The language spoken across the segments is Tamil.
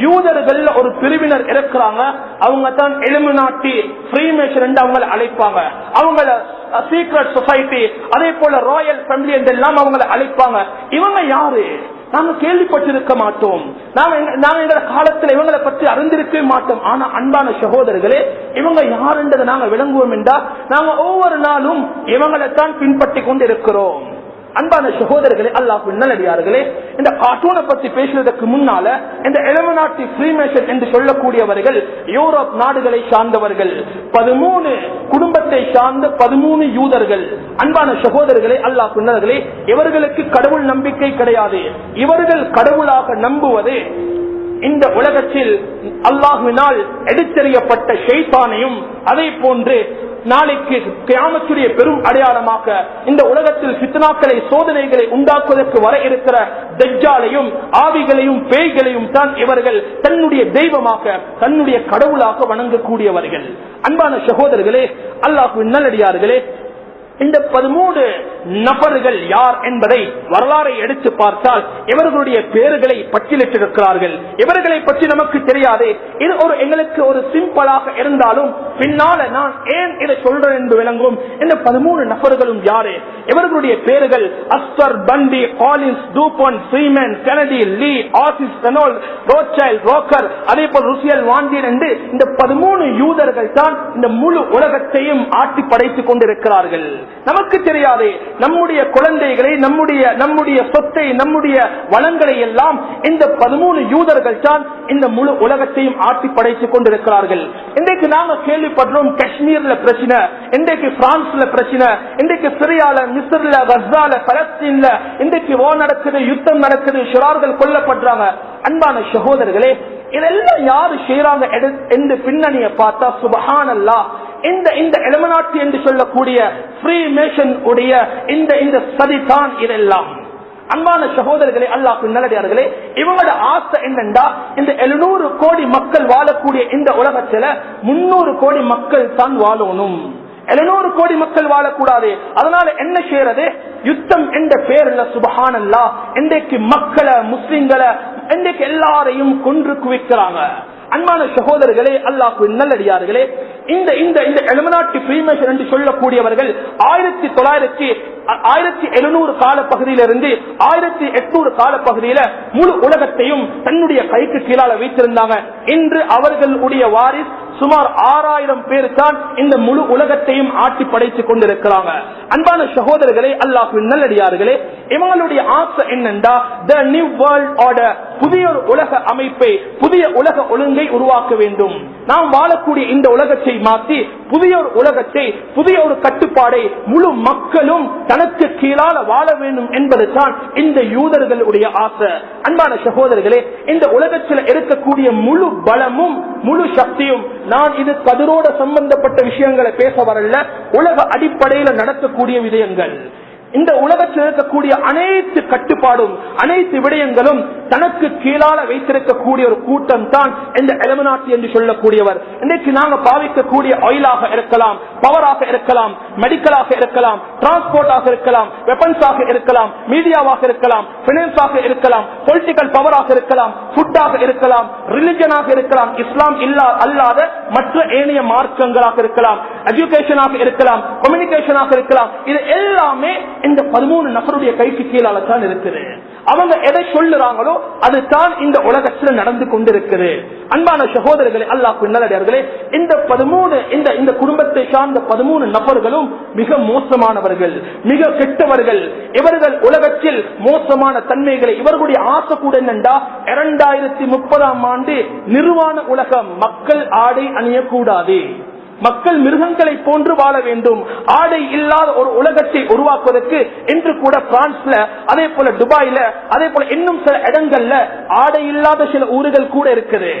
யூதர்கள் ஒரு பிரிவினர் இருக்கிறாங்க. அவங்க தான் எலும்பு நாட்டி ஃப்ரீமேஷன் அவங்களை அழைப்பாங்க. அவங்கள சீக்ரெட் சொசைட்டி அதே போல ராயல் ஃபேமிலி என்றெல்லாம் அவங்களை அழைப்பாங்க. இவங்க யாரு? நாங்க கேள்விப்பட்டிருக்க மாட்டோம். நாங்க எங்க- காலத்துல இவங்களை பற்றி அறிந்திருக்கவே மாட்டோம். ஆனா அன்பான சகோதரர்களே இவங்க யாருன்றதை நாங்க விளங்குவோம் என்றா நாங்க ஒவ்வொரு நாளும் இவங்களை தான் பின்பற்றி கொண்டு இருக்கிறோம் அன்பான சகோதரர்களே அல்லாஹ் நல்லடியார்களே இந்த கார்ட்டூனை பத்தி பேசுவதற்கு முன்னால இந்த எலமநாட்டி ஃப்ரீமேஷன் என்று சொல்லக்கூடியவர்கள் யூரோப் நாடுகளை சார்ந்தவர்கள் பதிமூணு குடும்பத்தை சார்ந்த பதிமூணு யூதர்கள் அன்பான சகோதரர்களே அல்லாஹ் சொன்னவர்களே இவர்களுக்கு கடவுள் நம்பிக்கை கிடையாது. இவர்கள் கடவுளாக நம்புவது இந்த உலகத்தில் அல்லாஹுவினால் எடுத்தெறியப்பட்ட ஷெய்தானையும் அதை போன்று நாளைக்கு கியாமத்துடைய பெரும் அடையாளமாக இந்த உலகத்தில் சித்தனாக்களை சோதனைகளை உண்டாக்குவதற்கு வர இருக்கிற தஜ்ஜாலையும் ஆவிகளையும் பேய்களையும் தான் இவர்கள் தன்னுடைய தெய்வமாக தன்னுடைய கடவுளாக வணங்கக்கூடியவர்கள். அன்பான சகோதரர்களே அல்லாஹு நல்லடியார்களே இந்த பதிமூணு நபர்கள் யார் என்பதை வரலாறை எடுத்து பார்த்தால் இவர்களுடைய பேர்களை பட்டியலிட்டிருக்கிறார்கள். இவர்களை பற்றி நமக்கு தெரியாது. இது ஒரு எங்களுக்கு ஒரு சிம்பிளாக இருந்தாலும் பின்னால நான் ஏன் இதை சொல்றேன் என்று விளங்கும். இந்த பதிமூணு நபர்களும் யாரு? இவர்களுடைய பேர்கள் Astor Bundy Collins Dubin Freeman Kennedy Lee as is பெனோல் ரோச்சைல் ரோக்கர் அதே போல் ருசியல் வாண்டியன் என்று இந்த பதிமூணு யூதர்கள் தான் இந்த முழு உலகத்தையும் ஆட்டி படைத்துக் கொண்டிருக்கிறார்கள். நமக்கு தெரியாது நம்முடைய குழந்தைகளை நம்முடைய நம்முடைய சொத்தை நம்முடைய வளங்களை எல்லாம் இந்த பதிமூணு யூதர்கள் தான் இந்த முழு உலகத்தையும் ஆட்டி படைத்துக் கொண்டிருக்கிறார்கள். இன்றைக்கு நாம கேள்விப்படுறோம் காஷ்மீர்ல பிரச்சனை இன்றைக்கு பிரான்ஸ்ல பிரச்சனை இன்றைக்கு சிரியால மிஸ்ர்ல கசால பலஸ்தீன்ல இன்றைக்கு ஓ நடக்குது யுத்தம் நடக்குது ஷிரார்கள் கொல்லப்படுறாங்க. அன்பான சகோதரர்களே இதெல்லாம் யாரு செய்யறாங்க எடு- என்று பின்னணியை பார்த்தா சுபஹானல்லா இந்த இந்த இளமநாட்டு என்று சொல்லக்கூடிய ஃப்ரீ மேஷன் உடைய இந்த இந்த சதிதான் இதெல்லாம். அன்பான சகோதரர்களே அல்லாஹ் நல்லடியார்களே இவங்களோட ஆசை என்னண்டா? இந்த எழுநூறு கோடி மக்கள் வாழக்கூடிய இந்த உலகத்துல முன்னூறு கோடி மக்கள் தான் வாழணும். எழுநூறு கோடி மக்கள் வாழக்கூடாது. அதனால என்ன செய்யறது? யுத்தம் என்ற பேர்ல சுபஹானல்லா. இன்றைக்கு மக்களை முஸ்லிம்களை இன்றைக்கு எல்லாரையும் கொன்று குவிக்கிறாங்க. அன்பான சகோதரர்களே அல்லாஹு நல்லடியார்களே இந்த இந்த இந்த எலுமநாட்டு பிரீமேஷன் என்று சொல்லக்கூடியவர்கள் ஆயிரத்தி தொள்ளாயிரத்தி ஆயிரத்தி எழுநூறு காலப்பகுதியிலிருந்து ஆயிரத்தி எட்நூறு காலப்பகுதியில முழு உலகத்தையும் தன்னுடைய கைக்கு கீழால வைத்திருந்தாங்க. இன்று அவர்களுடைய வாரிஸ் சுமார் ஆறாயிரம் பேர் தான் இந்த முழு உலகத்தையும் ஆட்டி படைத்துக் கொண்டிருக்கிறாங்க. அன்பான சகோதரர்களே அல்லாஹ் நல்லடியார்களே இவங்களுடைய ஆசை என்னென்றா த நியூ வேர்ல்ட் ஆர்டர் புதிய ஒரு உலக அமைப்பை புதிய உலக ஒழுங்கை உருவாக்க வேண்டும். நாம் வாழக்கூடிய இந்த உலகத்தை மாற்றி புதிய ஒரு உலகத்தை புதிய ஒரு கட்டுப்பாடை முழு மக்களும் தனக்கு கீழால வாழ வேண்டும் என்பது தான் இந்த யூதர்களுடைய ஆசை. அன்பான சகோதரர்களே இந்த உலகத்தில் இருக்கக்கூடிய முழு பலமும் முழு சக்தியும் நான் இது கதிரோட சம்பந்தப்பட்ட விஷயங்களை பேச வரல. உலக அடிப்படையில் நடக்கக்கூடிய விடயங்கள் இந்த உலகத்தில் இருக்கக்கூடிய அனைத்து கட்டுப்பாடும் அனைத்து விடயங்களும் தனக்கு கீழால வைத்திருக்கக்கூடிய ஒரு கூட்டம் தான் இந்த எலமனாட்டி என்று சொல்லக்கூடியவர். இன்றைக்கு நாங்க பாவிக்கக்கூடிய ஆயிலாக இருக்கலாம் பவராக இருக்கலாம் மெடிக்கலாக இருக்கலாம் டிரான்ஸ்போர்ட்டாக இருக்கலாம் வெப்பன்ஸாக இருக்கலாம் மீடியாவாக இருக்கலாம் பினான்ஸாக இருக்கலாம் பொலிட்டிக்கல் பவராக இருக்கலாம் ஃபுட்டாக இருக்கலாம் ரிலிஜனாக இருக்கலாம் இஸ்லாம் இல்லா அல்லாத மற்ற ஏனைய மார்க்கங்களாக இருக்கலாம் எஜுகேஷனாக இருக்கலாம் கம்யூனிகேஷனாக இருக்கலாம் இது எல்லாமே இந்த பதிமூணு நபருடைய கைக்கு கீழால தான் இருக்குது. அவங்க எதை சொல்லுறாங்களோ அதுதான் இந்த உலகத்தில் நடந்து கொண்டிருக்குது. அன்பான சகோதரர்களே அல்லாஹ் நல்லடியார்களே இந்த பதிமூணு இந்த இந்த குடும்பத்தை சார்ந்த பதிமூணு நபர்களும் மிக மோசமானவர்கள் மிக கெட்டவர்கள். இவர்கள் உலகத்தில் மோசமான தன்மைகளை இவர்களுடைய ஆசை கூட என்னண்டா? இரண்டாயிரத்தி முப்பதாம் ஆண்டு நிர்வாண உலகம் மக்கள் ஆடை அணியக்கூடாது. மக்கள் மிருகங்களை போன்று வாழ வேண்டும். ஆடை இல்லாத ஒரு உலகத்தை உருவாக்குவதற்கு இன்று கூட பிரான்ஸ்ல அதே போல துபாயில அதே போல இன்னும் சில இடங்கள்ல ஆடை இல்லாத சில ஊர்கள் கூட இருக்குது.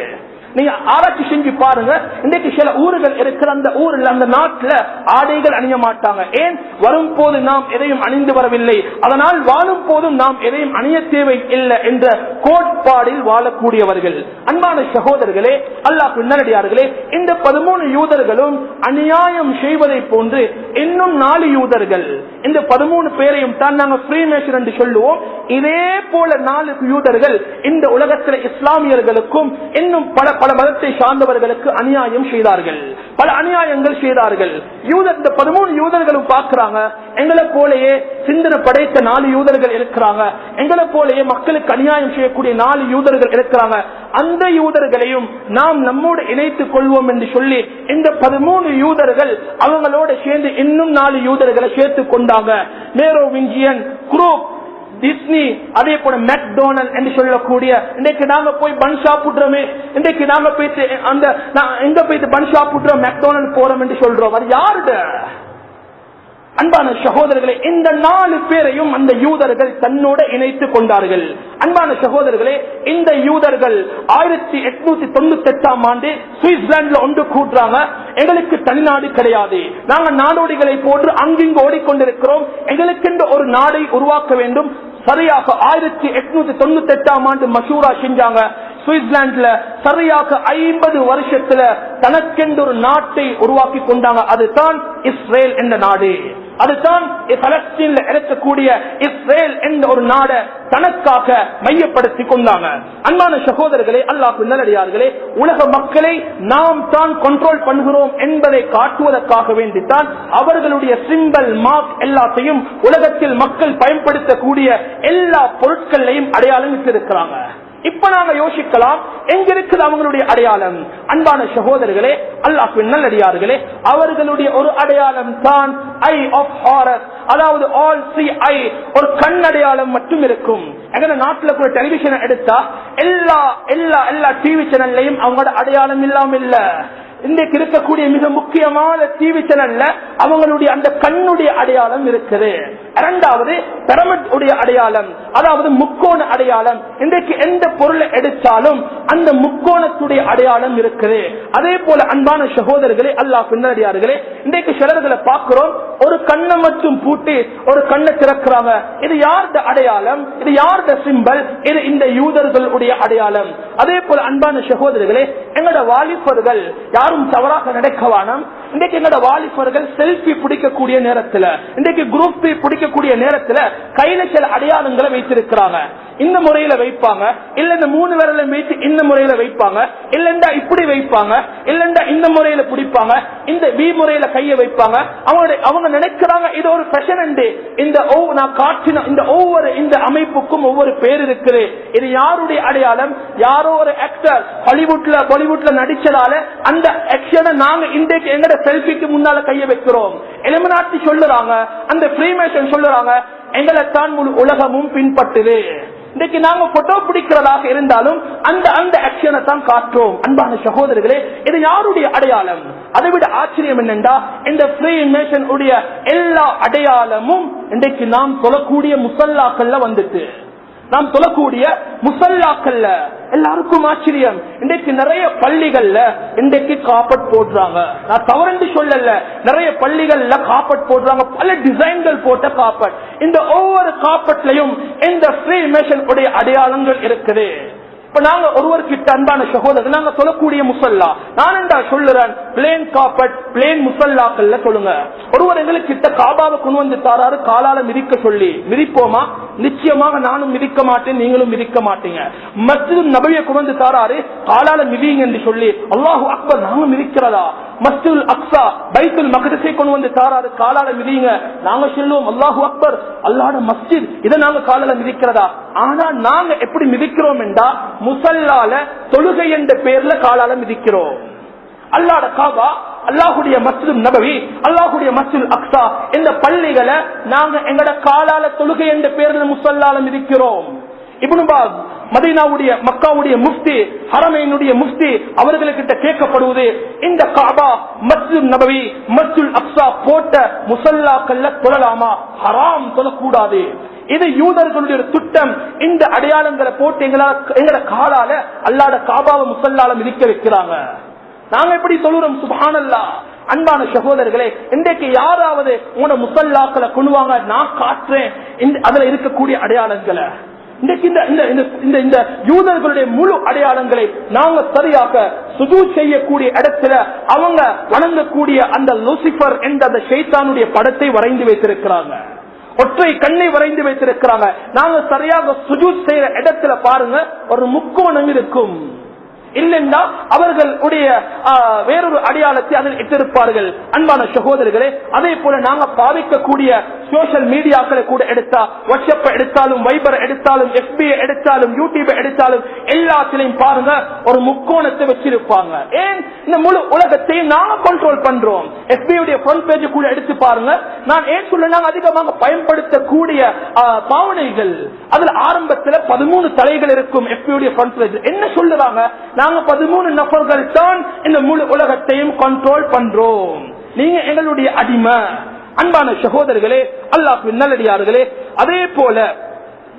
நீங்க ஆராய்ச்சி செஞ்சு பாருங்க. இன்றைக்கு சில ஊர்கள் இருக்கிற அந்த ஊர்ல அந்த நாட்டுல ஆடைகள் அணிய மாட்டாங்க. ஏன்? வரும் போது நாம் எதையும் அணிந்து வரவில்லை. அதனால் வாழும் போதும் நாம் எதையும் அணிய தேவை இல்லை என்ற கோட்பாடில் வாழக்கூடியவர்கள். அன்பான சகோதரர்களே அல்லாஹ் பின்னடியார்களே இந்த பதிமூணு யூதர்களும் அநியாயம் செய்வதை போன்று இன்னும் நாலு யூதர்கள். இந்த பதிமூணு பேரையும் தான் நாங்க ஃப்ரீமேஷன் என்று சொல்லுவோம். இதே போல நாலு யூதர்கள் இந்த உலகத்தில் இஸ்லாமியர்களுக்கும் இன்னும் பல பல மதத்தை சார்ந்தவர்களுக்கு அநியாயம் செய்தார்கள். பல அநியாயங்கள் செய்தார்கள். யூதர் இந்த பதிமூணு யூதர்களும் பார்க்கிறாங்க. எங்களை போலயே சிந்தனை படைத்த நாலு யூதர்கள் இருக்கிறாங்க. எங்களை போலயே மக்களுக்கு அநியாயம் செய்யக்கூடிய நாலு யூதர்கள் இருக்கிறாங்க. அந்த யூதர்களையும் நாம் நம்மோடு இணைத்துக் கொள்வோம் என்று சொல்லி இந்த பதிமூணு யூதர்கள் அவங்களோட சேர்ந்து இன்னும் நாலு யூதர்களை சேர்த்து கொண்டாங்க. நேரோ விஞ்சியன் குரூப் டிஸ்னி அதே போல மெக்டோனல் என்று சொல்லக்கூடிய இன்றைக்கு நாங்க போய் பன் சாப்பிடுறோமே இன்றைக்கு நாங்க போயிட்டு அந்த நான் எங்க போயிட்டு பன் சாப்பிடுறோம் மெக்டோனல் போறோம் என்று சொல்றோம். அது யாருட? அன்பான சகோதரர்களே இந்த நாலு பேரையும் அந்த யூதர்கள் தன்னோட இணைத்து கொண்டார்கள். அன்பான சகோதரர்களே இந்த யூதர்கள் ஆயிரத்தி எட்நூத்தி தொண்ணூத்தி எட்டாம் ஆண்டு சுவிட்சர்லாந்துல ஒன்று கூட்டுறாங்க. எங்களுக்கு தனிநாடு கிடையாது. நாங்க நாடோடிகளை போன்று அங்கிங்கு ஓடிக்கொண்டிருக்கிறோம். எங்களுக்கு ஒரு நாடை உருவாக்க வேண்டும். சரியாக ஆயிரத்தி எட்நூத்தி தொண்ணூத்தி எட்டாம் ஆண்டு மசூரா செஞ்சாங்க. சுவிட்சர்லாந்துல சரியாக ஐம்பது வருஷத்துல தனக்கென்று ஒரு நாட்டை உருவாக்கி கொண்டாங்க. அதுதான் இஸ்ரேல் என்ற நாடு. அதுதான் பலஸ்தீன்ல இருக்கக்கூடிய இஸ்ரேல் என்ற ஒரு நாடை தனக்காக மையப்படுத்தி கொண்டாங்க. அன்பான சகோதரர்களே அல்லாஹ் நல்லடியார்களே உலக மக்களை நாம் தான் கண்ட்ரோல் பண்ணுகிறோம் என்பதை காட்டுவதற்காக வேண்டித்தான் அவர்களுடைய சிம்பல் மார்க் எல்லாத்தையும் உலகத்தில் மக்கள் பயன்படுத்தக்கூடிய எல்லா பொருட்களையும் அடையாளம் இருக்கிறாங்க இப்ப நாங்க யோசிக்கலாம் எங்க இருக்குது அவங்களுடைய அடையாளம்? அன்பான சகோதரர்களே அல்லாஹின் நல்லடியார்களே அவர்களுடைய ஒரு அடையாளம் தான் ஐ ஆஃப் ஹாரர் அதாவது ஆல் சி ஐ ஒரு கண் அடையாளம் மட்டும் இருக்கும். எங்க நாட்டுல கூட டெலிவிஷன் எடுத்தா எல்லா எல்லா எல்லா டிவி சேனல்லையும் அவங்களோட அடையாளம் இல்லாம இல்ல. இன்றைக்கு இருக்கக்கூடிய மிக முக்கியமான டிவி சேனல்ல அவங்களுடைய அந்த கண்ணுடைய அடையாளம் இருக்குது. இரண்டாவது பிரமிட் உடைய அடையாளம் அதாவது முக்கோண அடையாளம். இன்றைக்கு எந்த பொருளை எடுத்தாலும் அந்த முக்கோணத்துடைய அடையாளம் இருக்குது. அதே போல அன்பான சகோதரர்களே அல்லா பின்னடியார்களே இன்றைக்கு சிலர்களை பார்க்கிறோம் ஒரு கண்ணை மட்டும் பூட்டி ஒரு கண்ணை திறக்கிறாங்க. இது யார்த அடையாளம்? இது யார்த சிம்பல் இது இந்த யூதர்களுடைய அடையாளம். அதே போல அன்பான சகோதரர்களே எங்களோட வாலிபர்கள் யாரும் தவறாக நடக்கவானம் இன்றைக்கு எங்களோட வாலிபர்கள் செல்ஃபி பிடிக்கக்கூடிய நேரத்தில் இன்றைக்கு குரூப் பிடிக்க பிடிக்கக்கூடிய நேரத்தில் கையில சில அடையாளங்களை வைத்திருக்கிறாங்க. இந்த முறையில வைப்பாங்க. இல்ல இந்த மூணு விரல மீட்டு இந்த முறையில வைப்பாங்க. இல்லண்டா இப்படி வைப்பாங்க. இல்லண்டா இந்த முறையில பிடிப்பாங்க. இந்த வி முறையில கைய வைப்பாங்க. அவங்க அவங்க நினைக்கிறாங்க இது ஒரு ஃபேஷன் இந்த ஓ நான் காட்டின இந்த ஒவ்வொரு இந்த அமைப்புக்கும் ஒவ்வொரு பேர் இருக்குது. இது யாருடைய அடையாளம்? யாரோ ஒரு ஆக்டர் ஹாலிவுட்ல பாலிவுட்ல நடிச்சதால அந்த ஆக்ஷனை நாங்க இன்றைக்கு எங்கட செல்ஃபிக்கு முன்னால கைய வைக்கிறோம். எலிமினாட்டி சொல்லுறாங்க. அந்த ஃப்ரீமேஷன் சொல்லுறாங்க எங்களை தான் முழு உலகமும் பின்பற்றுது. இன்னைக்கு நாங்க போட்டோ பிடிக்கிறதாக இருந்தாலும் அந்த அந்த ஆக்ஷனை தான் காட்டுறோம். அன்பான சகோதரர்களே இது யாருடைய அடையாளம்? அதை விட ஆச்சரியம் என்னென்றா இந்த ஃப்ரீ நேஷன் உடைய எல்லா அடையாளமும் இன்றைக்கு நாம் சொல்லக்கூடிய முசல்லாக்கள்ல வந்துட்டு. நாம் சொல்லக்கூடிய முசல்லாக்கள்ல எல்லாருக்கும் ஆச்சரியம். இன்றைக்கு நிறைய பள்ளிகள்ல இன்றைக்கு காப்பட் போடுறாங்க. நான் தவறென்று சொல்லல. நிறைய பள்ளிகள்ல காப்பட் போடுறாங்க. பல டிசைன்கள் போட்ட காப்பட். இந்த ஒவ்வொரு காப்பட்லயும் இந்த ஃப்ரீ மேஷன் உடைய அடையாளங்கள் இருக்குது. இப்ப நாங்க ஒருவர்கிட்ட அன்பான சகோதரர் நாங்க சொல்லக்கூடிய முசல்லா. நான் என்றா சொல்லுறேன் பிளேன் காப்பட் பிளேன் முசல்லாக்கள்ல சொல்லுங்க. ஒருவர் எங்களுக்கு கிட்ட காபாவை கொண்டு வந்து தாராரு காலால மிதிக்க சொல்லி. மிதிப்போமா? நிச்சயமாக நானும் மிதிக்க மாட்டேன் நீங்களும் மிதிக்க மாட்டீங்க. மஸ்ஜித் நபவியை கொண்டு வந்து தாராரு காலால மிதிங்க என்று சொல்லி. அல்லாஹு அக்பர் நாங்களும் மிதிக்கிறதா? மஸ்ஜிதுல் அக்ஸா பைத்துல் மகதத்தை கொண்டு வந்து தாராரு காலால மிதிங்க நாங்க சொல்லுவோம் அல்லாஹு அக்பர் அல்லாட மஸ்ஜித் இதை நாங்க காலால மிதிக்கிறதா? ஆனா நாங்க எப்படி மிதிக்கிறோம் என்றா முசல்லால தொழுகை என்ற பேர்ல காலால மிதிக்கிறோம். அல்லாட காபா அல்லாஹுடைய மஸ்ஜித் நபவி அல்லாஹுடைய மஸ்ஜித் அக்ஸா இந்த பள்ளிகளை நாங்க எங்கட காலால தொழுகை என்ற பேர்ல முசல்லால இருக்கிறோம் இபுனுபாஸ் மதீனாவுடைய மக்காவுடைய முஃப்தி ஹரமையினுடைய முஃப்தி அவர்களுக்கிட்ட கேட்கப்படுவது இந்த காபா மஸ்ஜித் நபவி மஸ்ஜித் அக்ஸா போட்ட முசல்லாக்கள்ல தொழலாமா? ஹராம் தொழக்கூடாது. இது யூதர்களுடைய ஒரு திட்டம். இந்த அடையாளங்களை போட்டு எங்களால எங்கட காலால அல்லாத காபாவை முசல்லால மிதிக்க வைக்கிறாங்க. நாங்க எப்படி சொல்லுறோம்? சுபானல்லா அன்பான சகோதரர்களே இன்றைக்கு யாராவது உங்களோட முசல்லாக்களை கொள்வாங்க நான் காட்டுறேன். அதுல இருக்கக்கூடிய அடையாளங்களை. இந்த இந்த இந்த- இந்த இந்த யூதர்களுடைய முழு அடையாளங்களை நாங்க சரியாக சுஜூ செய்யக்கூடிய இடத்துல அவங்க வணங்கக்கூடிய அந்த லூசிபர் என்ற அந்த ஷைத்தானுடைய படத்தை வரைந்து வைத்திருக்கிறாங்க. ஒற்றை கண்ணை வரைந்து வைத்திருக்கிறாங்க. நாங்க சரியாக சுஜூத் செய்யற இடத்துல பாருங்க ஒரு முக்கோணம் இருக்கும். இல்லைன்னா அவர்களுடைய வேறொரு அடையாளத்தை அதில் இட்டிருப்பார்கள். அன்பான சகோதரர்களே அதே போல நாங்க பாவிக்கக்கூடிய சோசியல் மீடியாக்களை கூட எடுத்தா வாட்ஸ்அப் எடுத்தாலும் வைபர் எடுத்தாலும் எஃபி எடுத்தாலும் யூடியூப் எடுத்தாலும் எல்லாத்திலையும் பாருங்க ஒரு முக்கோணத்தை வச்சிருப்பாங்க. ஏன்? இந்த முழு உலகத்தையும் நாங்க கண்ட்ரோல் பண்றோம். எஃபியுடைய ஃப்ரண்ட் பேஜ் கூட எடுத்து பாருங்க. நான் ஏன் சொல்ல நாங்க அதிகமாக பயன்படுத்தக்கூடிய பாவனைகள். அதுல ஆரம்பத்துல பதிமூணு தலைகள் இருக்கும் எஃபியுடைய ஃப்ரண்ட் பேஜ் என்ன சொல்லுவாங்க நாங்க பதிமூணு நபர்கள் தான் இந்த முழு உலகத்தையும் கண்ட்ரோல் பண்றோம். நீங்க எங்களுடைய அடிமை. அன்பான சகோதரர்களே அல்லாஹ் நல்லடியார்களே அதே போல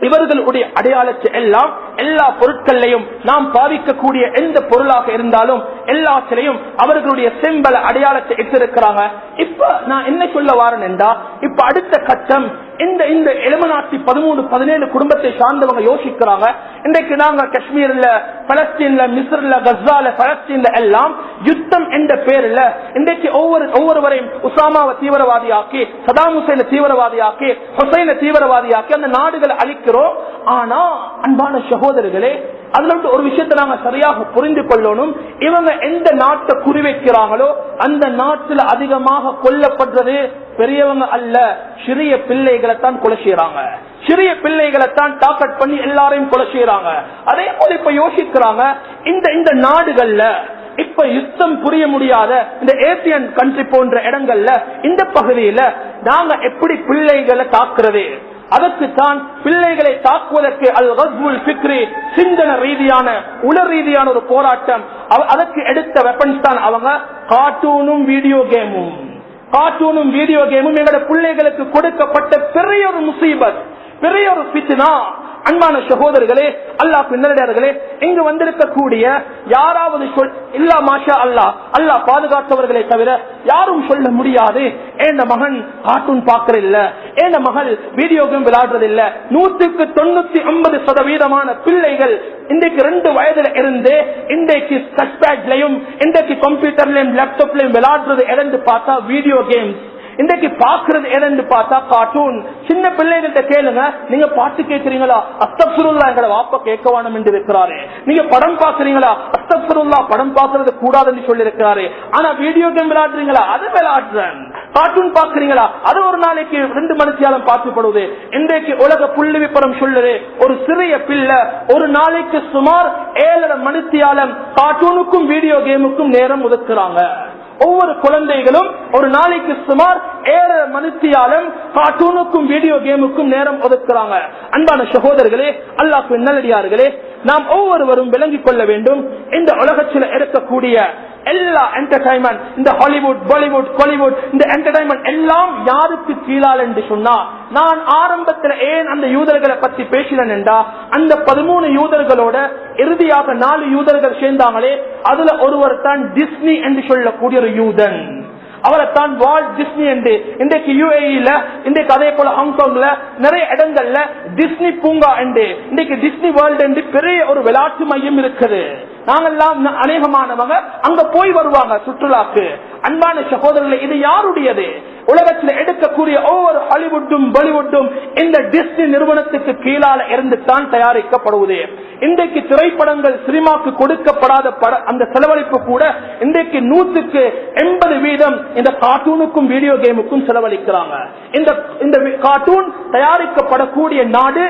இவர்களுடைய அடையாளத்தை எல்லாம் எல்லா பொருட்களையும் நாம் பாவிக்கக்கூடிய எந்த பொருளாக இருந்தாலும் எல்லாத்திலையும் அவர்களுடைய செம்பல அடையாளத்தை எடுத்திருக்கிறாங்க இப்ப நான் என்ன சொல்ல வாரேன் என்றா இப்ப அடுத்த கட்டம் இந்த இந்த எலுமநாட்டி பதிமூணு பதினேழு குடும்பத்தை சார்ந்தவங்க யோசிக்கிறாங்க. இன்றைக்கு நாங்க காஷ்மீர்ல பலஸ்தீன்ல மிஸ்ர்ல கஸ்ஸால பலஸ்தீன்ல எல்லாம் யுத்தம் என்ற பேர்ல இன்றைக்கு ஒவ்வொரு ஒவ்வொருவரையும் உசாமாவை தீவிரவாதியாக்கி சதாம் ஹுசைன தீவிரவாதியாக்கி ஹுசைன தீவிரவாதியாக்கி அந்த நாடுகளை அழிக்கிறோம். ஆனா அன்பான சகோதரர்களே அதுல ஒரு விஷயத்தை நாங்க சரியாக புரிந்து கொள்ளணும். இவங்க எந்த நாட்டை குறிவைக்கிறாங்களோ அந்த நாட்டுல அதிகமாக கொல்லப்படுறது பெரியவங்க அல்ல. சிறிய பிள்ளைகளை தான் கொலை செய்யறாங்க சிறிய பிள்ளைகளை தான் டாக்கெட் பண்ணி எல்லாரையும் கொலை செய்யறாங்க அதே போல இப்ப யோசிக்கிறாங்க இந்த இந்த நாடுகள்ல இப்ப யுத்தம் புரிய முடியாத இந்த ஏசியன் கண்ட்ரி போன்ற இடங்கள்ல இந்த பகுதியில நாங்க எப்படி பிள்ளைகளை தாக்குறது? அதற்கு தான் பிள்ளைகளை தாக்குவதற்கு அல் ஹஸ்புல் பிக்ரி சிந்தன ரீதியான உள ரீதியான ஒரு போராட்டம். அவ- அதற்கு எடுத்த வெப்பன்ஸ் தான் அவங்க கார்ட்டூனும் வீடியோ கேமும் கார்ட்டூனும் வீடியோ கேமும் எங்களோட பிள்ளைகளுக்கு கொடுக்கப்பட்ட பெரிய ஒரு முசீபத் பெரிய ஒரு பித்னா அன்பான சகோதரர்களே அல்லாஹ் பின்னடையார்களே இங்கு வந்திருக்கக்கூடிய யாராவது சொல் இல்லா மாஷா அல்லாஹ் அல்லாஹ் பாதுகாத்தவர்களை தவிர யாரும் சொல்ல முடியாது. ஏண்ட மகன் கார்ட்டூன் பாக்குற இல்ல ஏண்ட மகள் வீடியோ கேம் விளையாடுறது இல்ல நூற்றுக்கு தொண்ணூத்தி ஐம்பது சதவீதமான பிள்ளைகள் இன்றைக்கு ரெண்டு வயதுல இருந்து இன்றைக்கு டச்பேட்லயும் இன்றைக்கு கம்ப்யூட்டர்லயும் லேப்டாப்லயும் விளையாடுறது இறந்து பார்த்தா வீடியோ கேம்ஸ் இன்றைக்கு பாக்குறது என்னன்னு பார்த்தா கார்ட்டூன் சின்ன பிள்ளைகிட்ட கேளுங்க நீங்க பாட்டு கேட்கறீங்களா? அஸ்தப்சுருல்லா எங்களை வாப்ப கேட்கவானம் என்று இருக்கிறாரு. நீங்க படம் பாக்குறீங்களா அஸ்தப்சுருல்லா படம் பாக்குறது கூடாதுன்னு சொல்லி இருக்கிறாரு ஆனா வீடியோ கேம் விளையாடுறீங்களா? அது விளையாடுறேன். கார்ட்டூன் பாக்குறீங்களா அது ஒரு நாளைக்கு ரெண்டு மணித்தியாலம் பார்க்கப்படுவது. இன்றைக்கு உலக புள்ளி விபரம் சொல்லுது ஒரு சிறிய பிள்ளை ஒரு நாளைக்கு சுமார் ஏழரை மணித்தியாலம் கார்ட்டூனுக்கும் வீடியோ கேமுக்கும் நேரம் ஒதுக்குறாங்க. ஒவ்வொரு குழந்தைகளும் ஒரு நாளைக்கு சுமார் ஏழு மணித்தியாலம் கார்ட்டூனுக்கும் வீடியோ கேமுக்கும் நேரம் ஒதுக்குறாங்க. அன்பான சகோதரர்களே அல்லாஹ் நல்லடியார்களே நாம் ஒவ்வொருவரும் விளங்கிக் கொள்ள வேண்டும். இந்த உலகத்தில் இருக்கக்கூடிய எல்லா என்டர்டைன்மெண்ட் இந்த ஹாலிவுட் பாலிவுட் கோலிவுட் இந்த என்டர்டைன்மெண்ட் எல்லாம் யாருக்கு கீழால் என்று சொன்னா நான் ஆரம்பத்தில் ஏன் அந்த யூதர்களை பத்தி பேசினேன் என்றா அந்த பதிமூணு யூதர்களோட இறுதியாக நாலு யூதர்கள் சேர்ந்தாங்களே அதுல ஒருவர் தான் டிஸ்னி என்று சொல்லக்கூடிய ஒரு யூதன். அவரைத்தான் வால் டிஸ்னி என்று. இன்றைக்கு யூஏஇல இன்றைக்கு அதே போல ஹாங்காங்ல நிறைய இடங்கள்ல டிஸ்னி பூங்கா என்று. இன்றைக்கு டிஸ்னி வேர்ல்டு என்று பெரிய ஒரு விளையாட்டு மையம் இருக்குது. நாங்கெல்லாம் அநேகமானவங்க அங்க போய் வருவாங்க சுற்றுலாக்கு. அன்பான சகோதரர்களை இது யாருடையது? உலகத்தில் எடுக்கக்கூடிய ஒவ்வொரு ஹாலிவுட்டும் பாலிவுட்டும் இந்த டிஸ்னி நிறுவனத்துக்கு கீழால இருந்து தான் தயாரிக்கப்படுவது. இன்றைக்கு திரைப்படங்கள் சினிமாக்கு கொடுக்கப்படாத அந்த செலவழிப்பு கூட இன்றைக்கு நூற்றுக்கு எண்பது வீதம் இந்த கார்ட்டூனுக்கும் வீடியோ கேமுக்கும் செலவழிக்கிறாங்க. இந்த இந்த கார்ட்டூன் தயாரிக்கப்படக்கூடிய நாடு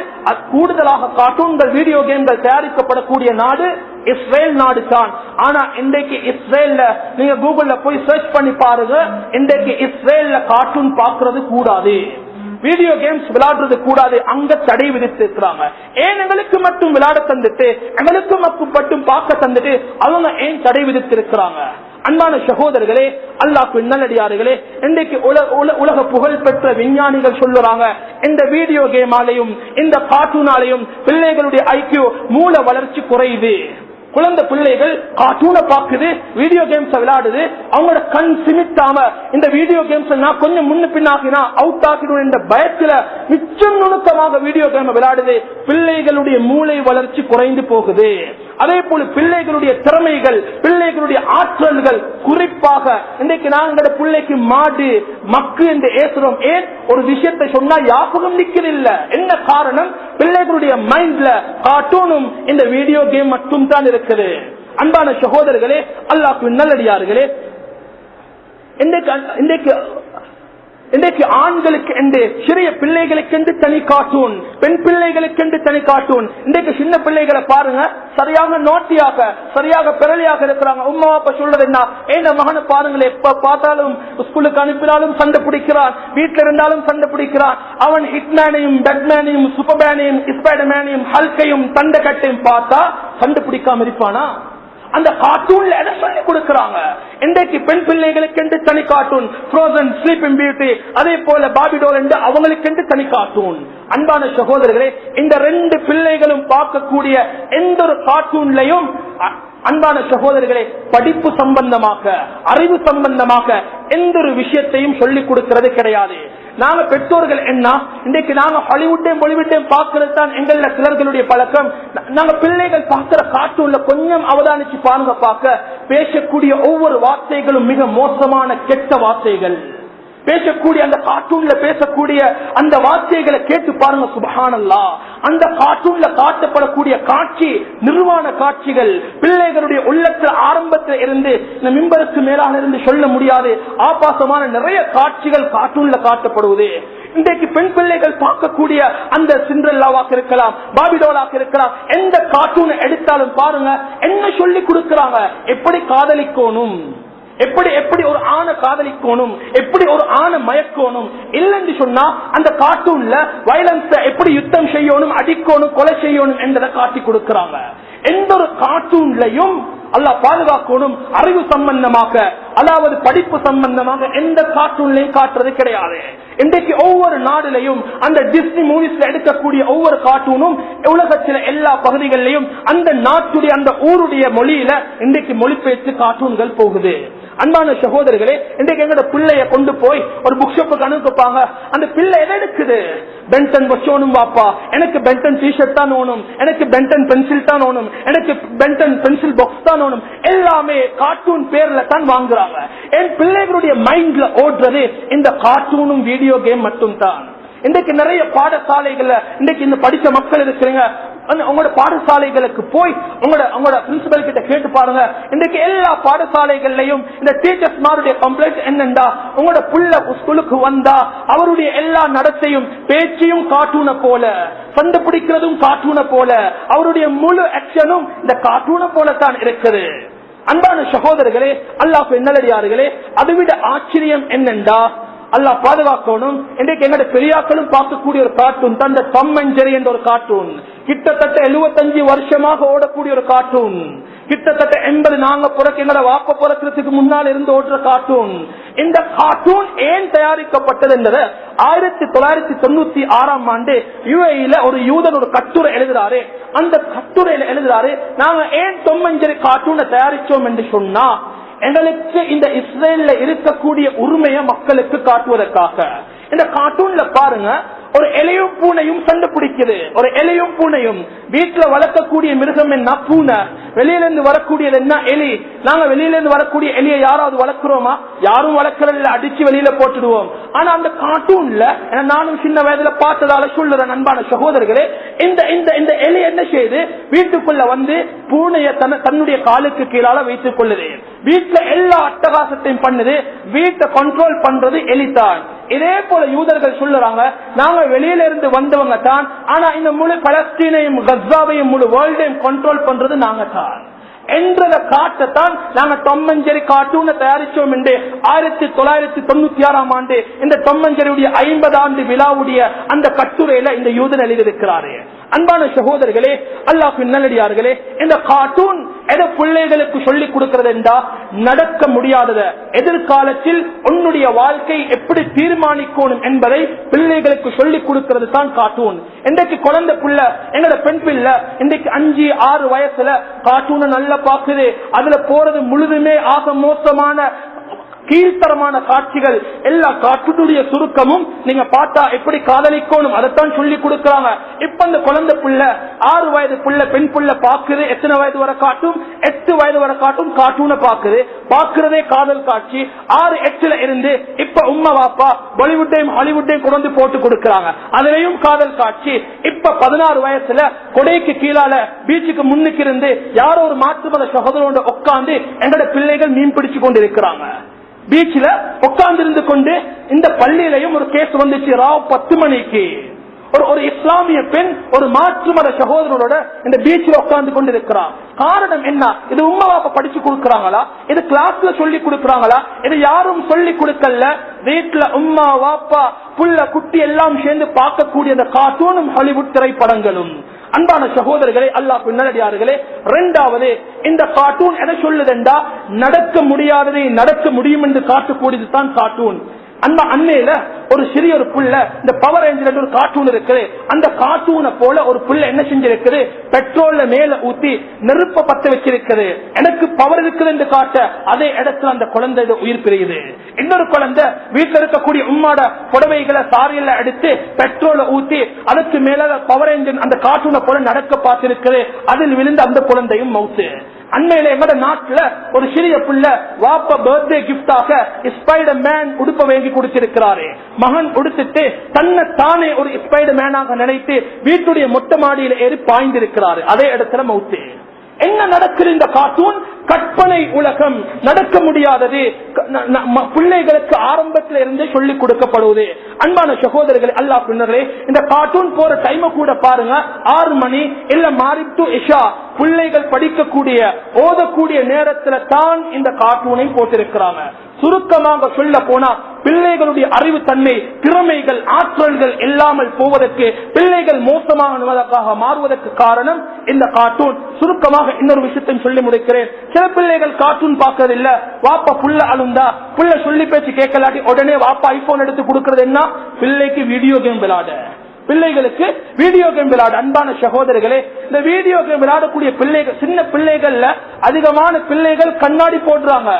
கூடுதலாக கார்ட்டூன்கள் வீடியோ கேம்கள் தயாரிக்கப்படக்கூடிய நாடு இஸ்ரேல் நாடு தான். ஆனா இன்றைக்கு இஸ்ரேல்ல நீங்க கூகுள்ல போய் சர்ச் பண்ணி பாருங்க இன்றைக்கு இஸ்ரேல்ல கார்ட்டூன் பாக்குறது கூடாது. வீடியோ கேம்ஸ் விளையாடுறது கூடாது. அங்க தடை விதித்து இருக்கிறாங்க. ஏன் எங்களுக்கு மட்டும் விளையாட தந்துட்டு எங்களுக்கு மட்டும் மட்டும் பார்க்க தந்துட்டு அவங்க ஏன் தடை விதித்து இருக்கிறாங்க? அன்பான சகோதரர்களே அல்லாஹ் நல்லடியார்களே இன்றைக்கு உல- உல- உலக புகழ் பெற்ற விஞ்ஞானிகள் சொல்லுறாங்க இந்த வீடியோ கேமாலையும் இந்த கார்ட்டூனாலையும் பிள்ளைகளுடைய ஐக்கியோ மூல வளர்ச்சி குறையுது. குழந்தை பிள்ளைகள் கார்ட்டூனை பாக்குது வீடியோ கேம்ஸ் விளையாடுது அவங்களோட கண் சிமிட்டாம இந்த வீடியோ கேம்ஸ் நான் கொஞ்சம் முன்ன பின்னாகினா அவுட் ஆகிடும் என்ற பயத்துல மிச்சம் நுணுக்கமாக வீடியோ கேம் விளையாடுது பிள்ளைகளுடைய மூளை வளர்ச்சி குறைந்து போகுது. அதே போல பிள்ளைகளுடைய திறமைகள் பிள்ளைகளுடைய ஆற்றல்கள் குறிப்பாக இன்றைக்கு நாங்களோட பிள்ளைக்கு மாடு மக்கு என்று ஏசுறோம் ஏன்? ஒரு விஷயத்தை சொன்னா யாபகம் நிக்கிறதில்ல என்ன காரணம்? பிள்ளைகளுடைய மைண்ட்ல கார்ட்டூனும் இந்த வீடியோ கேம் மட்டும் தான் இருக்குது. அன்பான சகோதரர்களே அல்லாஹ் நல்லடியார்களே இன்றைக்கு இன்றைக்கு ஆண்களுக்கு என்று சிறிய பிள்ளைகளுக்கு என்று தனி காட்டூன் பெண் பிள்ளைகளுக்கு என்று தனி காட்டூன் இன்றைக்கு சின்ன பிள்ளைகளை பாருங்க சரியாக நோட்டியாக சரியாக பிறலியாக இருக்கிறாங்க. உமா அப்ப சொல்றது என்ன? ஏன் மகனை பாருங்களேன் எப்ப பார்த்தாலும் ஸ்கூலுக்கு அனுப்பினாலும் சண்டை பிடிக்கிறான். வீட்டில் இருந்தாலும் சண்டை பிடிக்கிறான். அவன் ஹிட்மேனையும் பெட்மேனையும் சூப்பர்மேனையும் ஸ்பைடர்மேனையும் ஹல்கையும் தண்டை கட்டையும் பார்த்தா சண்டை பிடிக்காம இருப்பானா? அந்த கார்ட்டூன்ல எதை சொல்லி கொடுக்கறாங்க? இன்றைக்கு பெண் பிள்ளைகளுக்கு என்று தனி கார்ட்டூன் ஃப்ரோசன் ஸ்லீப்பிங் பியூட்டி அதே போல பாபிடோல் என்று அவங்களுக்கு என்று தனி கார்ட்டூன். அன்பான சகோதரர்களே இந்த ரெண்டு பிள்ளைகளும் பார்க்கக்கூடிய எந்த ஒரு கார்ட்டூன்லையும் அன்பான சகோதரர்களே படிப்பு சம்பந்தமாக அறிவு சம்பந்தமாக எந்த ஒரு விஷயத்தையும் சொல்லிக் கொடுக்கிறது கிடையாது. நாங்க பெற்றோர்கள் என்ன? இன்றைக்கு நாங்க ஹாலிவுட்டையும் பாலிவுட்டையும் பார்க்கறது தான் எங்கள சிலர்களுடைய பழக்கம். நாங்க பிள்ளைகள் பார்க்கிற கார்ட்டூன்ல கொஞ்சம் அவதானிச்சு பாருங்க பார்க்க. பேசக்கூடிய ஒவ்வொரு வார்த்தைகளும் மிக மோசமான கெட்ட வார்த்தைகள். பேசக்கூடிய அந்த கார்ட்டூன்ல பேசக்கூடிய அந்த வார்த்தைகளை கேட்டு பாருங்க சுபஹானல்லா. அந்த கார்ட்டூன்ல காட்டப்படக்கூடிய காட்சி நிர்வாண காட்சிகள் பிள்ளைகளுடைய உள்ளத்துல ஆரம்பத்தில் இருந்து இந்த மிம்பருக்கு மேலாக இருந்து சொல்ல முடியாது. ஆபாசமான நிறைய காட்சிகள் கார்ட்டூன்ல காட்டப்படுவது. இன்றைக்கு பெண் பிள்ளைகள் பார்க்கக்கூடிய அந்த சிண்ட்ரல்லாவாக இருக்கலாம் பாபிடோலாக இருக்கலாம் எந்த கார்ட்டூன் எடுத்தாலும் பாருங்க என்ன சொல்லி கொடுக்கிறாங்க எப்படி காதலிக்கணும்? எப்படி எப்படி ஒரு ஆணை காதலிக்கணும்? எப்படி ஒரு ஆணை மயக்கணும்? இல்லைன்னு சொன்னா அந்த கார்ட்டூன்ல வயலன்ஸ் எப்படி யுத்தம் செய்யணும் அடிக்கணும் கொலை செய்யணும் என்றதை காட்டி கொடுக்கறாங்க. எந்த ஒரு கார்ட்டூன்லையும் அல்லா பாதுகாக்கணும் அறிவு சம்பந்தமாக அதாவது படிப்பு சம்பந்தமாக எந்த கார்ட்டூன்லையும் காட்டுறது கிடையாது. இன்றைக்கு ஒவ்வொரு நாடுலையும் அந்த டிஸ்னி மூவிஸ்ல எடுக்கக்கூடிய ஒவ்வொரு கார்ட்டூனும் உலகத்தில எல்லா பகுதிகளிலையும் அந்த நாட்டுடைய அந்த ஊருடைய மொழியில இன்றைக்கு மொழிபெயர்த்து கார்ட்டூன்கள் போகுது. அன்பான சகோதரர்களே இன்றைக்கு எங்கட பிள்ளைய கொண்டு போய் ஒரு புக் ஷாப்புக்கு அனுப்பிப்பாங்க. அந்த பிள்ளை எதை எடுக்குது? பென்டன் வச்சோனும் வாப்பா எனக்கு பென்டன் டிஷர்ட் தான் ஓணும் எனக்கு பென்டன் பென்சில் தான் ஓணும் எனக்கு பென்டன் பென்சில் பாக்ஸ் தான் ஓணும் எல்லாமே கார்ட்டூன் பேர்ல தான் வாங்குறாங்க. என் பிள்ளைகளுடைய மைண்ட்ல ஓடுறது இந்த கார்ட்டூனும் வீடியோ கேம் மட்டும் தான் இன்றைக்கு நிறைய பாடசாலைகள்ல இன்றைக்கு இந்த படிச்ச மக்கள் இருக்கிறீங்க. உங்களோட பாடசாலைகளுக்கு போய் உங்களோட உங்களோட பிரின்சிபல் கிட்ட கேட்டு பாருங்க. இன்றைக்கு எல்லா பாடசாலைகள்லயும் இந்த டீச்சர்ஸ் மாருடைய கம்ப்ளைண்ட் என்னண்டா? உங்களோட புள்ள ஸ்கூலுக்கு வந்தா அவருடைய எல்லா நடத்தையும் பேச்சையும் காட்டூன போல சண்டை பிடிக்கிறதும் காட்டூன போல அவருடைய முழு ஆக்ஷனும் இந்த காட்டூன போலத்தான் இருக்குது. அன்பான சகோதரர்களே அல்லாஹ் நல்லடியார்களே அதுவிட ஆச்சரியம் என்னென்றா அல்லா பாதுகாக்கணும். இன்றைக்கு எங்கட பெரியாக்களும் பார்க்கக்கூடிய ஒரு கார்ட்டூன் தந்த இந்த டம் என்ற ஒரு கார்ட்டூன் கிட்டத்தட்ட 75 வருஷமாக ஓடக்கூடிய ஒரு கார்ட்டூன் கிட்டத்தட்ட எண்பது நாங்க புறக்க எங்களோட வாக்க புறக்கிறதுக்கு முன்னால் இருந்து ஓடுற கார்ட்டூன் இந்த கார்ட்டூன் ஏன் தயாரிக்கப்பட்டது என்பதை ஆயிரத்தி தொள்ளாயிரத்தி தொண்ணூத்தி ஆறாம் ஆண்டு யுஏல ஒரு யூதன் ஒரு கட்டுரை எழுதுறாரு. அந்த கட்டுரையில எழுதுறாரு நாங்க ஏன் தொம்மஞ்சரி கார்ட்டூனை தயாரிச்சோம் என்று சொன்னா எங்களுக்கு இந்த இஸ்ரேல்ல இருக்கக்கூடிய உரிமையை மக்களுக்கு காட்டுவதற்காக. இந்த கார்ட்டூன்ல பாருங்க ஒரு எலையும் பூனையும் சண்டை பிடிக்குது. ஒரு எலையும் பூனையும் வீட்டுல வளர்க்கக்கூடிய மிருகம் என்ன? பூனை. வெளியில இருந்து வரக்கூடியது என்ன? எலி. நாங்க வெளியில இருந்து வரக்கூடிய எலியை யாராவது வளர்க்கிறோமா? யாரும் வளர்க்கறதில்ல. அடிச்சு வெளியில போட்டுடுவோம். ஆனா அந்த கார்ட்டூன்ல நானும் சின்ன வயதுல பார்த்ததால சொல்லுற நண்பான சகோதரர்களே இந்த இந்த இந்த எலி என்ன செய்யுது? வீட்டுக்குள்ள வந்து பூனைய தன்னுடைய காலுக்கு கீழால வைத்துக் கொள்ளுது. வீட்டுல எல்லா அட்டகாசத்தையும் பண்ணுது. வீட்டை கண்ட்ரோல் பண்றது எலிதான். இதே போல யூதர்கள் சொல்லுறாங்க நாங்க வெளியில இருந்து வந்தவங்க தான் ஆனா இந்த முழு பலஸ்தீனையும் கஸ்ஸாவையும் முழு வேர்ல்டையும் கண்ட்ரோல் பண்றது நாங்க தான். என்றத காட்டத்தான் நாங்க தொம்மஞ்சேரி கார்ட்டூனை தயாரிச்சோம் என்று ஆயிரத்தி தொள்ளாயிரத்தி தொண்ணூத்தி ஆறாம் ஆண்டு இந்த தொம்மஞ்சேரியுடைய ஐம்பது ஆண்டு விழாவுடைய அந்த கட்டுரையில இந்த யூதன் எழுதியிருக்கிறாரு. அன்பான சகோதரர்களே அல்லாஹ் நல்லடியார்களே இந்த கார்ட்டூன் எதை பிள்ளைகளுக்கு சொல்லிக் கொடுக்கிறது என்றா நடக்க முடியாதத. எதிர்காலத்தில் உன்னுடைய வாழ்க்கை எப்படி தீர்மானிக்கணும் என்பதை பிள்ளைகளுக்கு சொல்லிக் கொடுக்கிறது தான் கார்ட்டூன். இன்றைக்கு குழந்தை பிள்ளை எங்கட பெண் பிள்ளை இன்றைக்கு அஞ்சு ஆறு வயசுல கார்ட்டூனை நல்லா பாக்குது அதுல போறது முழுதுமே ஆக மோசமான கீழ்த்தரமான காட்சிகள் எல்லா காட்டுடைய சுருக்கமும் நீங்க பார்த்தா எப்படி காதலிக்கணும் அதைத்தான் சொல்லி கொடுக்கறாங்க. இப்ப அந்த குழந்தை புள்ள ஆறு வயது புள்ள பெண் புள்ள பாக்குது எத்தனை வயது வரை காட்டும்? எட்டு வயது வரை காட்டும் கார்ட்டூனை பாக்குது பாக்குறதே காதல் காட்சி. ஆறு எட்டுல இருந்து இப்ப உம்மா வாப்பா பாலிவுட்டையும் ஹாலிவுட்டையும் கொண்டு வந்து போட்டு கொடுக்கறாங்க. அதுலயும் காதல் காட்சி. இப்ப பதினாறு வயசுல கொடைக்கு கீழால பீச்சுக்கு முன்னுக்கு இருந்து யாரோ ஒரு மாற்று மத சகோதரோட உட்காந்து எங்களோட பிள்ளைகள் மீன் பிடிச்சு கொண்டு இருக்கிறாங்க பீச்ல உட்கார்ந்து இருந்து கொண்டு இந்த பள்ளியிலையும் ஒரு கேஸ் வந்துச்சு. ராவ் பத்து மணிக்கு. ஒரு ஒரு இஸ்லாமிய பெண் ஒரு மாற்று மத சகோதரனோட இந்த பீச்சில் உட்கார்ந்து கொண்டு இருக்கிறார் காரணம் என்ன? இது உம்மா பாப்பா படிச்சு கொடுக்கறாங்களா? இது கிளாஸ்ல சொல்லி கொடுக்கறாங்களா? இது யாரும் சொல்லி கொடுக்கல. வீட்டுல உம்மா வாப்பா புள்ள குட்டி எல்லாம் சேர்ந்து பார்க்கக்கூடிய அந்த கார்ட்டூனும் ஹாலிவுட் திரைப்படங்களும். அன்பான சகோதரர்களே அல்லாஹ் பின்னடியார்களே இரண்டாவது இந்த கார்ட்டூன் என சொல்லுதென்றா நடக்க முடியாததை நடக்க முடியும் என்று காட்டக்கூடியது தான் கார்ட்டூன் அந்த அண்மையில ஒரு சிறிய ஒரு புள்ள இந்த பவர் ரேஞ்சர் ஒரு கார்ட்டூன் இருக்குது. அந்த கார்ட்டூனை போல ஒரு புள்ள என்ன செஞ்சிருக்குது? பெட்ரோல்ல மேல ஊத்தி நெருப்ப பத்த வச்சிருக்குது. எனக்கு பவர் இருக்குது என்று காட்ட அதே இடத்துல அந்த குழந்தை உயிர் பிரியுது. இன்னொரு குழந்தை வீட்டுல இருக்கக்கூடிய உம்மாட புடவைகளை சாரியில எடுத்து பெட்ரோலை ஊத்தி அதுக்கு மேல பவர் என்ஜின் அந்த கார்ட்டூனை போல நடக்க பார்த்திருக்குது. அதில் விழுந்து அந்த குழந்தையும் மவுத்து அண்மையில எங்கட நாட்டுல ஒரு சிறிய புள்ள வாப்ப பர்த்டே கிஃப்டாக ஸ்பைடர் மேன் உடுப்ப வாங்கி கொடுத்திருக்கிறாரு மகன் உடுத்துட்டு தன்னை தானே ஒரு ஸ்பைடர் மேனாக நினைத்து வீட்டுடைய மொட்டை மாடியில ஏறி பாய்ந்திருக்கிறாரு. அதே இடத்துல மவுத்து என்ன நடக்குது இந்த கார்ட்டூன்? கற்பனை உலகம். நடக்க முடியாதது. பிள்ளைகளுக்கு ஆரம்பத்தில் இருந்தே சொல்லிக் கொடுக்கப்படுவது. அன்பான சகோதரர்கள் அல்லா பின்னர்களே இந்த கார்ட்டூன் போற டைம் கூட பாருங்க. ஆறு மணி இல்ல மாறி டு இஷா. பிள்ளைகள் படிக்கக்கூடிய ஓதக்கூடிய நேரத்துல தான் இந்த கார்ட்டூனை போட்டிருக்கிறாங்க. சுருக்கமாக சொல்ல போனா பிள்ளைகளுடைய அறிவு தன்மை திறமைகள் ஆற்றல்கள் இல்லாமல் போவதற்கு பிள்ளைகள் மோசமாக மாறுவதற்கு காரணம் இந்த கார்ட்டூன் சுருக்கமாக இன்னொரு விஷயத்தையும் சொல்லி முடிக்கிறேன். சில பிள்ளைகள் கார்ட்டூன் பார்க்கறது இல்ல வாப்பா புள்ள அழுந்தா புள்ள சொல்லி பேச்சு கேட்கலாட்டி உடனே வாப்பா ஐபோன் எடுத்து கொடுக்கறது என்ன? பிள்ளைக்கு வீடியோ கேம் விளையாட பிள்ளைகளுக்கு வீடியோ கேம் விளையாட. அன்பான சகோதரர்களே இந்த வீடியோ கேம் விளையாடக்கூடிய பிள்ளைகள் சின்ன பிள்ளைகள்ல அதிகமான பிள்ளைகள் கண்ணாடி போடுறாங்க.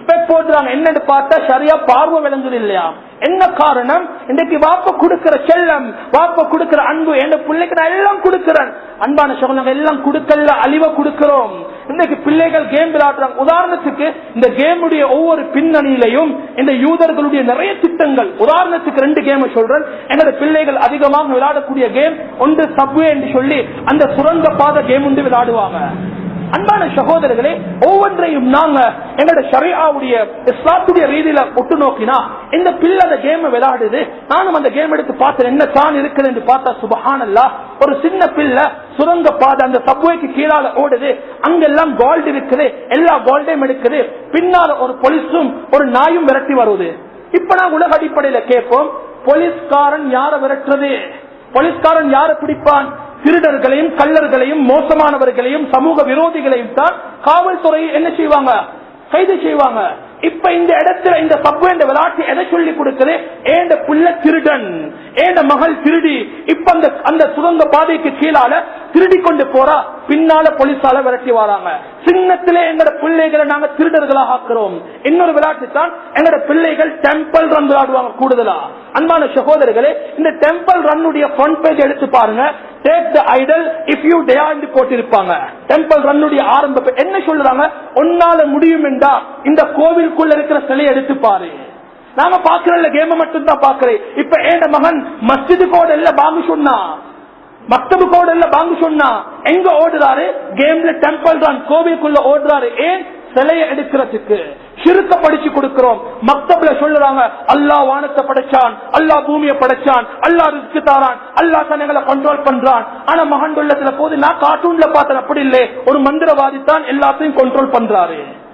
ஸ்பெக் போடுறாங்க. என்னன்னு பார்த்தா சரியா பார்வை விளங்குது இல்லையா? என்ன காரணம்? இன்றைக்கு வாப்ப கொடுக்கிற செல்லம் வாப்ப கொடுக்கிற அன்பு என் பிள்ளைக்கு நான் எல்லாம் கொடுக்கிறேன். அன்பான சகோதரங்க எல்லாம் கொடுக்கல அழிவ கொடுக்கிறோம். இன்னைக்கு பிள்ளைகள் கேம் விளையாடுறாங்க. உதாரணத்துக்கு இந்த கேமுடைய ஒவ்வொரு பின்னணியிலையும் இந்த யூதர்களுடைய நிறைய திட்டங்கள். உதாரணத்துக்கு ரெண்டு கேம் சொல்றேன். எனது பிள்ளைகள் அதிகமாக விளையாடக்கூடிய கேம் ஒன்று சப்வே என்று சொல்லி அந்த சுரங்க பாத கேம் ஒன்று விளையாடுவாங்க. அன்பான சகோதரர்களே ஒவ்வொன்றையும் நாங்க எங்களோட ஷரியாவுடைய இஸ்லாத்துடைய ரீதியில ஒட்டு நோக்கினா இந்த பிள்ளை அந்த கேம் விளையாடுது. நானும் அந்த கேம் எடுத்து பார்த்தேன் என்ன தான் இருக்குது என்று பார்த்தா சுபஹானல்லா ஒரு சின்ன பிள்ளை சுரங்க பாதை அந்த சப்வேக்கு கீழால ஓடுது. அங்கெல்லாம் கோல்டு இருக்குது எல்லா கோல்டையும் எடுக்குது. பின்னால ஒரு போலீஸும் ஒரு நாயும் விரட்டி வருது. இப்ப நான் உலக அடிப்படையில கேட்போம் போலீஸ்காரன் யார விரட்டுறது? போலீஸ்காரன் யார பிடிப்பான்? திருடர்களையும் கள்ளர்களையும் மோசமானவர்களையும் சமூக விரோதிகளையும் தான் காவல்துறை என்ன செய்வாங்க? கைது செய்வாங்க. இப்ப இந்த இடத்துல இந்த சப்பு என்ற விளையாட்டு எதை சொல்லி கொடுக்குது? ஏண்ட புள்ள திருடன் ஏண்ட மகள் திருடி இப்ப அந்த அந்த சுரங்க பாதைக்கு கீழால திருடி கொண்டு போறா பின்னால போலீஸால விரட்டி வராங்க. சின்னத்திலே எங்கட பிள்ளைகளை நாங்க திருடர்களாக ஆக்குறோம். இன்னொரு விளையாட்டு தான் எங்கட பிள்ளைகள் டெம்பிள் ரன் விளையாடுவாங்க கூடுதலா. அன்பான சகோதரர்களே இந்த டெம்பிள் ரன்னுடைய ஃப்ரண்ட் பேஜ் எடுத்து பாருங்க. Take the idol if you day போட்டிருப்பாங்க. டெம்பிள் ரன்னுடைய ஆரம்ப என்ன சொல்றாங்க? உன்னால முடியும் என்றா இந்த கோவிலுக்குள்ள இருக்கிற சிலையை எடுத்து பாரு. நாங்க பாக்குறல கேம மட்டும் தான் பாக்குறேன் இப்ப ஏன் மகன் மஸ்ஜிது கோட இல்ல பாங்கு சொன்னா? மக்தபு கோட இல்ல பாங்கு சொன்னா? எங்க ஓடுறாரு? கேம்ல டெம்பிள் ரன் கோவிலுக்குள்ள ஓடுறாரு. ஏன்? சிலையை எடுக்கிறதுக்கு. சிறுக்க படிச்சு கொடுக்கிறோம். மக்தப்ல சொல்லுறாங்க அல்லாஹ் வானத்தை படைச்சான் அல்லாஹ் பூமியை படைச்சான் அல்லாஹ் ரிஸ்க்கு தாரான் அல்லாஹ் தன்னைகளை கண்ட்ரோல் பண்றான். ஆனா மகன் உள்ளத்துல போது நான் கார்ட்டூன்ல பார்த்தேன் அப்படி இல்லை. ஒரு மந்திரவாதி தான் எல்லாத்தையும் கண்ட்ரோல் பண்றாரு.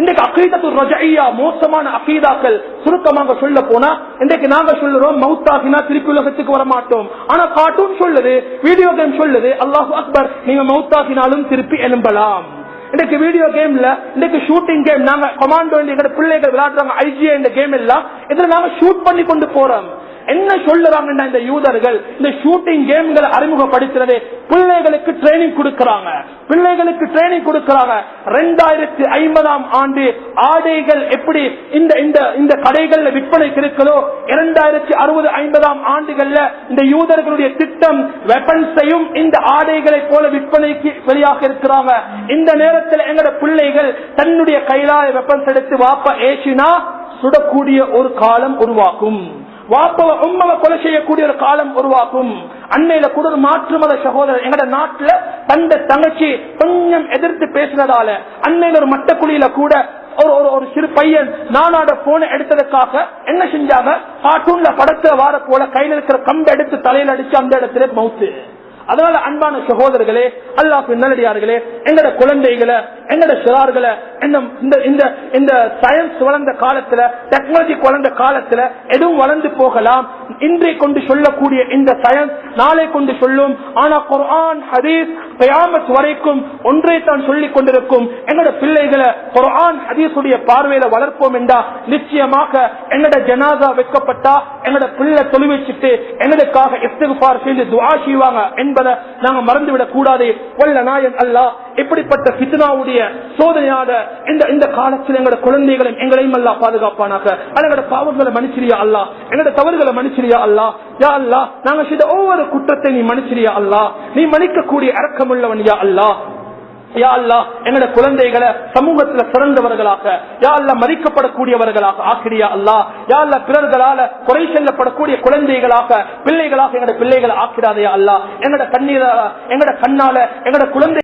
இன்றைக்கு அகீதத்து ரஜையா மோசமான அகீதாக்கள் சுருக்கமாக சொல்ல போனா இன்றைக்கு நாங்க சொல்லுறோம் மவுத்தாகினா திருப்பி உலகத்துக்கு வர மாட்டோம் ஆனா கார்ட்டூன் சொல்லுது வீடியோ கேம் சொல்லுது அல்லாஹ் அக்பர் நீங்க மவுத்தாகினாலும் திருப்பி எழும்பலாம். இன்னைக்கு வீடியோ கேம்ல இன்னைக்கு ஷூட்டிங் கேம் நாங்க கொமாண்டோ எங்க பிள்ளைகள் விளையாடுறாங்க ஐஜிஏ இந்த கேம் எல்லாம் இதுல நாங்க ஷூட் பண்ணி கொண்டு போறோம். என்ன சொல்லுறாங்க இந்த யூதர்கள் இந்த ஷூட்டிங் கேம்களை அறிமுகப்படுத்துறது பிள்ளைகளுக்கு ட்ரைனிங் கொடுக்கறாங்க. பிள்ளைகளுக்கு ட்ரைனிங் கொடுக்கறாங்க. ரெண்டாயிரத்தி ஐம்பதாம் ஆண்டு ஆடைகள் எப்படி இந்த இந்த இந்த கடைகள்ல விற்பனைக்கு இருக்குதோ இரண்டாயிரத்தி அறுபது ஐம்பதாம் ஆண்டுகள்ல இந்த யூதர்களுடைய திட்டம் வெப்பன்ஸையும் இந்த ஆடைகளை போல விற்பனைக்கு வெளியாக இருக்கிறாங்க. இந்த நேரத்தில் எங்களோட பிள்ளைகள் தன்னுடைய கையிலாய வெப்பன்ஸ் எடுத்து வாப்ப ஏசினா சுடக்கூடிய ஒரு காலம் உருவாக்கும் வாப்பவ உம்மவ கொலை செய்யக்கூடிய ஒரு காலம் உருவாக்கும் அன்னையில கூட ஒரு மாற்று மத சகோதரர் எங்கட நாட்டுல தந்த தங்கச்சி கொஞ்சம் எதிர்த்து பேசுனதால அன்னையில ஒரு மட்டக்குழியில கூட ஒரு ஒரு ஒரு சிறு பையன் நானாட போன எடுத்ததுக்காக என்ன செஞ்சாங்க? கார்ட்டூன்ல படத்துல வார போல கையில இருக்கிற கம்பை எடுத்து தலையில அடிச்சு அந்த இடத்துல மவுத்து அதனால அன்பான சகோதரர்களே அல்லாஹ் நல்லடியார்களே எங்கட குழந்தைகளை எங்கட சிறார்களை இந்த சயின்ஸ் வளர்ந்த காலத்துல டெக்னாலஜி வளர்ந்த காலத்துல எதுவும் வளர்ந்து போகலாம். இன்றை கொண்டு சொல்லக்கூடிய இந்த சயின்ஸ் நாளை கொண்டு சொல்லும். ஆனா குர்ஆன் ஹதீஸ் கயாமத் வரைக்கும் ஒன்றை தான் சொல்லிக் கொண்டிருக்கும். எங்கட பிள்ளைகளை குர்ஆன் ஹதீஸுடைய பார்வையில வளர்ப்போம் என்றா நிச்சயமாக எங்கட ஜனாதா வைக்கப்பட்டா எங்கட பிள்ளை தொழில் வச்சுட்டு எங்களுக்காக பார் செய்து துவா செய்வாங்க என்பதை நாங்க மறந்துவிடக் கூடாது. வல்ல நாயன் அல்லாஹ் இப்படிப்பட்ட பித்னாவுடைய சோதனையாக இந்த இந்த காலத்தில் எங்களோட குழந்தைகளையும் எங்களையும் அல்லா பாதுகாப்பானாக. எங்களோட பாவங்களை மன்னிச்சிரியா அல்லா எங்களோட தவறுகளை மன்னிச்சிரியா அல்லா யா அல்லா நாங்க செய்த ஒவ்வொரு குற்றத்தை நீ மன்னிச்சிரியா அல்லா நீ மன்னிக்கக்கூடிய அரக்கமுள்ளவன் யா அல்லா யா அல்லா எங்களோட குழந்தைகளை சமூகத்துல சிறந்தவர்களாக யா அல்லா மதிக்கப்படக்கூடியவர்களாக ஆக்கிரியா அல்லா யா அல்லா பிறர்களால குறை செல்லப்படக்கூடிய குழந்தைகளாக பிள்ளைகளாக எங்களோட பிள்ளைகளை ஆக்கிடாதையா அல்லா எங்களோட கண்ணீர எங்களோட கண்ணால எங்களோட குழந்தை